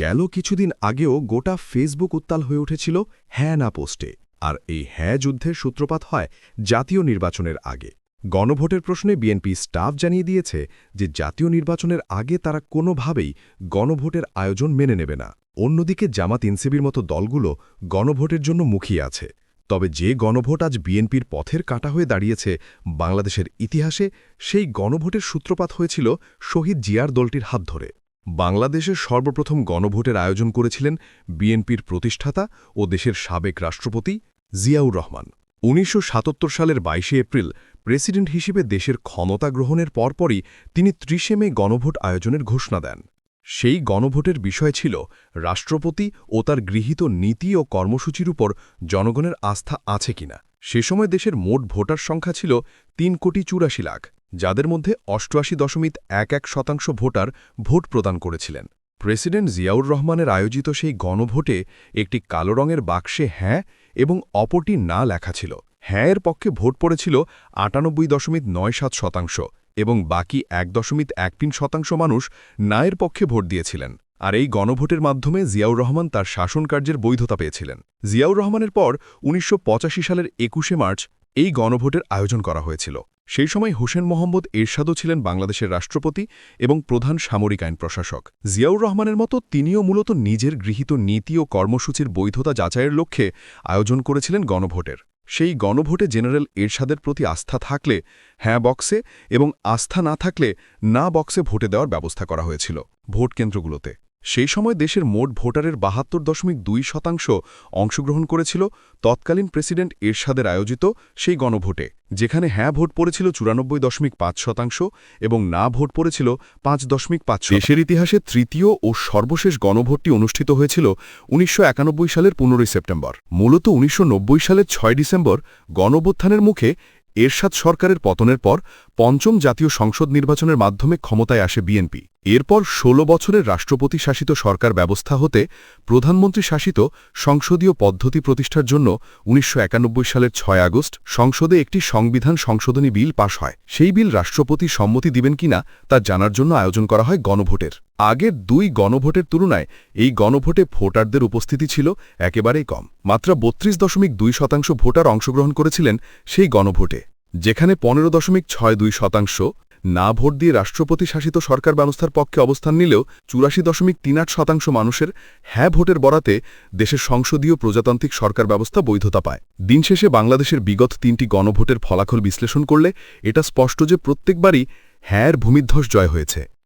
গেল কিছুদিন আগেও গোটা ফেসবুক উত্তাল হয়ে উঠেছিল হ্যাঁ না পোস্টে। আর এই হ্যাঁ যুদ্ধের সূত্রপাত হয় জাতীয় নির্বাচনের আগে। গণভোটের প্রশ্নে বিএনপি স্টাফ জানিয়ে দিয়েছে যে জাতীয় নির্বাচনের আগে তারা কোনোভাবেই গণভোটের আয়োজন মেনে নেবে না। অন্যদিকে জামাত ইনসিবির মতো দলগুলো গণভোটের জন্য মুখিয়ে আছে। তবে যে গণভোট আজ বিএনপির পথের কাটা হয়ে দাঁড়িয়েছে বাংলাদেশের ইতিহাসে, সেই গণভোটের সূত্রপাত হয়েছিল শহীদ জিয়ার দলটির হাত ধরে। বাংলাদেশের সর্বপ্রথম গণভোটের আয়োজন করেছিলেন বিএনপির প্রতিষ্ঠাতা ও দেশের সাবেক রাষ্ট্রপতি জিয়াউর রহমান। উনিশশো সাতাত্তর সালের বাইশে এপ্রিল প্রেসিডেন্ট হিসেবে দেশের ক্ষমতা গ্রহণের পরপরই তিনি ত্রিশে মে গণভোট আয়োজনের ঘোষণা দেন। সেই গণভোটের বিষয় ছিল রাষ্ট্রপতি ও তার গৃহীত নীতি ও কর্মসূচির উপর জনগণের আস্থা আছে কিনা। সে সময় দেশের মোট ভোটার সংখ্যা ছিল তিন কোটি চুরাশি লাখ। যাদের মধ্যে অষ্টআশি দশমিক এক এক শতাংশ ভোটার ভোট প্রদান করেছিলেন। প্রেসিডেন্ট জিয়াউর রহমানের আয়োজিত সেই গণভোটে একটি কালো রঙের বাক্সে হ্যাঁ এবং অপরটি না লেখা ছিল। হ্যাঁ এর পক্ষে ভোট পড়েছিল আটানব্বই দশমিক নয় সাত শতাংশ এবং বাকি এক দশমিক এক তিন শতাংশ মানুষ নায়ের পক্ষে ভোট দিয়েছিলেন। আর এই গণভোটের মাধ্যমে জিয়াউর রহমান তার শাসনকার্যের বৈধতা পেয়েছিলেন। জিয়াউর রহমানের পর উনিশশো পঁচাশি সালের একুশে মার্চ এই গণভোটের আয়োজন করা হয়েছিল। সেই সময় হোসেন মোহাম্মদ এরশাদও ছিলেন বাংলাদেশের রাষ্ট্রপতি এবং প্রধান সামরিক আইন প্রশাসক। জিয়াউর রহমানের মতো তিনিও মূলত নিজের গৃহীত নীতি ও কর্মসূচির বৈধতা যাচাইয়ের লক্ষ্যে আয়োজন করেছিলেন গণভোটের। সেই গণভোটে জেনারেল এরশাদের প্রতি আস্থা থাকলে হ্যাঁ বক্সে এবং আস্থা না থাকলে না বক্সে ভোটে দেওয়ার ব্যবস্থা করা হয়েছিল ভোট কেন্দ্রগুলোতে। সেই সময় দেশের মোট ভোটারের বাহাত্তর দশমিক দুই শতাংশ অংশগ্রহণ করেছিল। তৎকালীন প্রেসিডেন্ট এরশাদের আয়োজিত সেই গণভোটে, যেখানে হ্যাঁ ভোট পড়েছিল চুরানব্বই দশমিক পাঁচ শতাংশ এবং না ভোট পড়েছিল পাঁচ দশমিক পাঁচ দেশের ইতিহাসে তৃতীয় ও সর্বশেষ গণভোটটি অনুষ্ঠিত হয়েছিল উনিশশো একানব্বই সালের পনেরোই সেপ্টেম্বর। মূলত উনিশশো নব্বই সালের ছয় ডিসেম্বর গণভ্যুত্থানের মুখে এরশাদ সরকারের পতনের পর পঞ্চম জাতীয় সংসদ নির্বাচনের মাধ্যমে ক্ষমতায় আসে বিএনপি। এরপর ১৬ বছরের রাষ্ট্রপতি শাসিত সরকার ব্যবস্থা হতে প্রধানমন্ত্রী শাসিত সংসদীয় পদ্ধতি প্রতিষ্ঠার জন্য উনিশশো একানব্বই সালের ছয় আগস্ট সংসদে একটি সংবিধান সংশোধনী বিল পাশ হয়। সেই বিল রাষ্ট্রপতি সম্মতি দিবেন কিনা তা জানার জন্য আয়োজন করা হয় গণভোটের। আগের দুই গণভোটের তুলনায় এই গণভোটে ভোটারদের উপস্থিতি ছিল একেবারেই কম। মাত্র বত্রিশ দশমিক দুই শতাংশ ভোটার অংশগ্রহণ করেছিলেন সেই গণভোটে, যেখানে পনেরো দশমিক ছয় দুই শতাংশ না ভোট দিয়ে রাষ্ট্রপতি শাসিত সরকার ব্যবস্থার পক্ষে অবস্থান নিলেও চুরাশি দশমিক তিন আট শতাংশ মানুষের হ্যাঁ ভোটের বরাতে দেশের সংসদীয় প্রজাতান্ত্রিক সরকার ব্যবস্থা বৈধতা পায়। দিনশেষে বাংলাদেশের বিগত তিনটি গণভোটের ফলাফল বিশ্লেষণ করলে এটা স্পষ্ট যে প্রত্যেকবারই হ্যাঁর ভূমিধ্বস জয় হয়েছে।